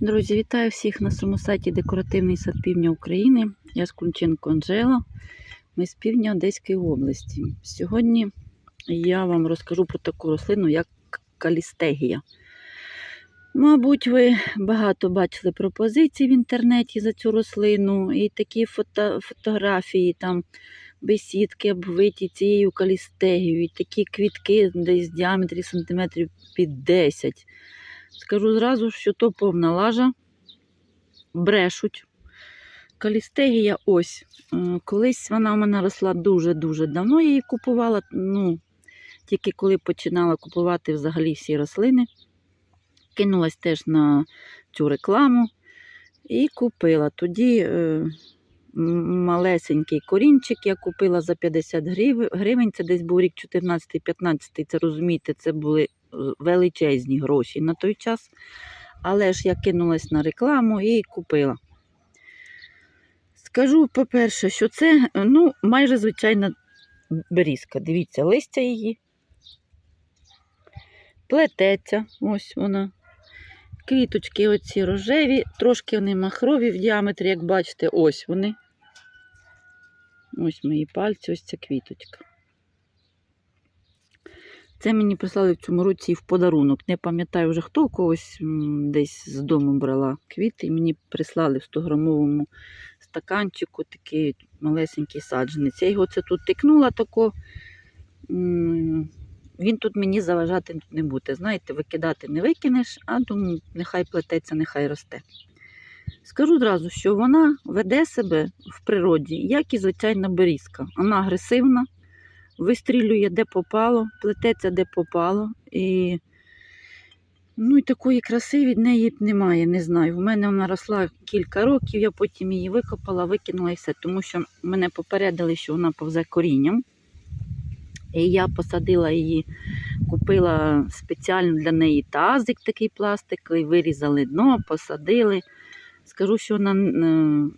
Друзі, вітаю всіх на своєму сайті Декоративний сад Півдня України. Я Скунченко Анжела. Ми з півдня Одеської області. Сьогодні я вам розкажу про таку рослину, як калістегія. Мабуть, ви багато бачили пропозицій в інтернеті за цю рослину, і такі фото, фотографії, там бесідки обвиті цією калістегією, і такі квітки десь в діаметрі сантиметрів під 10. Скажу зразу, що то повна лажа, брешуть. Калістегія ось. Е, Колись вона в мене росла дуже-дуже давно, я її купувала. Ну, тільки коли починала купувати взагалі всі рослини. Кинулась теж на цю рекламу і купила. Тоді е, малесенький корінчик я купила за 50 гривень. Це десь був рік 14-15, це розумієте, це були е, величезні гроші на той час. Але ж я кинулась на рекламу і купила. Скажу, по-перше, що це е, ну, майже звичайна берізка. Дивіться, листя її. Плететься, ось вона. Квіточки оці рожеві, трошки вони махрові в діаметрі, як бачите, ось вони. Ось мої пальці, ось ця квіточка. Це мені прислали в цьому році в подарунок. Не пам'ятаю вже хто, когось десь з дому брала квіти, і мені прислали в 100-грамовому стаканчику такий малесенький саджанець. Я його це тут тикнула тако. Він тут мені заважати не буде. Знаєте, викидати не викинеш, а думаю, нехай плететься, нехай росте. Скажу одразу, що вона веде себе в природі, як і звичайна берізка. Вона агресивна, вистрілює де попало, плететься де попало. І, ну, і такої краси від неї немає, не знаю. У мене вона росла кілька років, я потім її викопала, викинула і все, тому що мене попередили, що вона повзе корінням. І я посадила її, купила спеціально для неї тазик такий пластиковий, вирізали дно, посадили. Скажу, що вона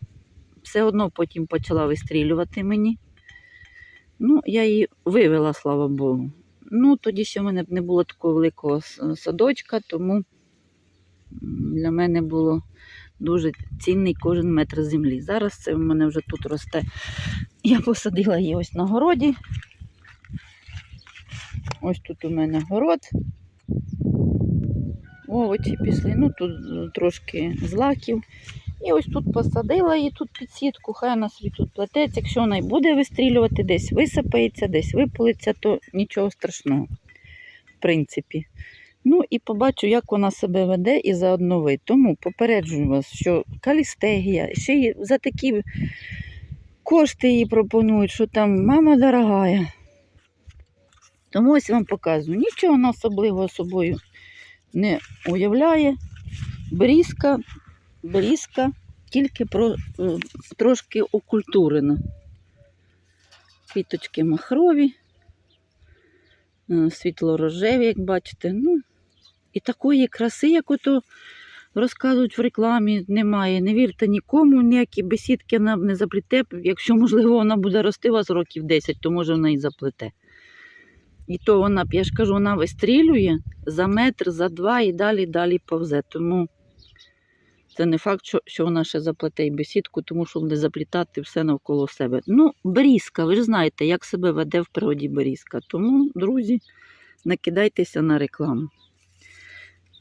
все одно потім почала вистрілювати мені. Ну, я її вивела, слава Богу. Ну, тоді ще в мене не було такого великого садочка, тому для мене було дуже цінний кожен метр землі. Зараз це в мене вже тут росте. Я посадила її ось на городі. Ось тут у мене город. Овочі пішли, ну тут трошки злаків. І ось тут посадила її тут під сітку, хай вона собі тут плететься. Якщо вона й буде вистрілювати, десь висипається, десь випалиться, то нічого страшного, в принципі. Ну і побачу, як вона себе веде і заодно ви. Тому попереджую вас, що калістегія, ще й за такі кошти її пропонують, що там мама дорогая. Тому ось вам показую. Нічого вона особливого собою не уявляє. Берізка, берізка тільки про, е, трошки окультурена. Квіточки махрові, е, світло-рожеві, як бачите. Ну, і такої краси, як ото розказують в рекламі, немає. Не вірте нікому, ніякі бесідки вона не заплете. Якщо, можливо, вона буде рости у вас років 10, то може вона і заплете. І то вона, я ж кажу, вона вистрілює за метр, за два і далі, далі повзе. Тому це не факт, що, що вона ще заплете й бесідку, тому що буде заплітати все навколо себе. Ну, берізка, ви ж знаєте, як себе веде в природі берізка. Тому, друзі, накидайтеся на рекламу.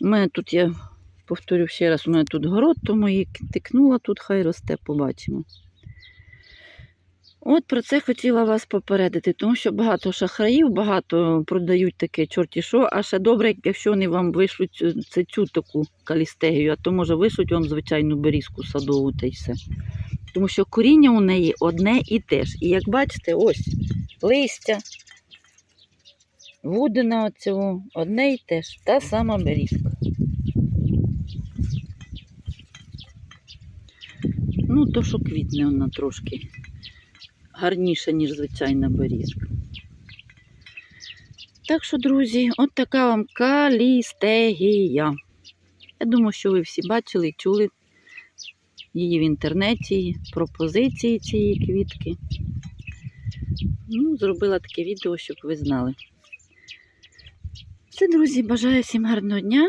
У мене тут, я повторю ще раз, у мене тут город, тому її тикнула, тут хай росте, побачимо. От про це хотіла вас попередити, тому що багато шахраїв, багато продають таке чорті що, а ще добре, якщо вони вам вишлють цю- це цю таку калістегію, а то може вишлють вам звичайну берізку садову та й все. Тому що коріння у неї одне і те ж. І як бачите, ось листя, вудина оцього, одне і те ж, та сама берізка. Ну, то що квітне вона трошки гарніша, ніж звичайна берізка. Так що, друзі, от така вам калістегія. Я думаю, що ви всі бачили і чули її в інтернеті, пропозиції цієї квітки. Ну, зробила таке відео, щоб ви знали. Все, друзі, бажаю всім гарного дня.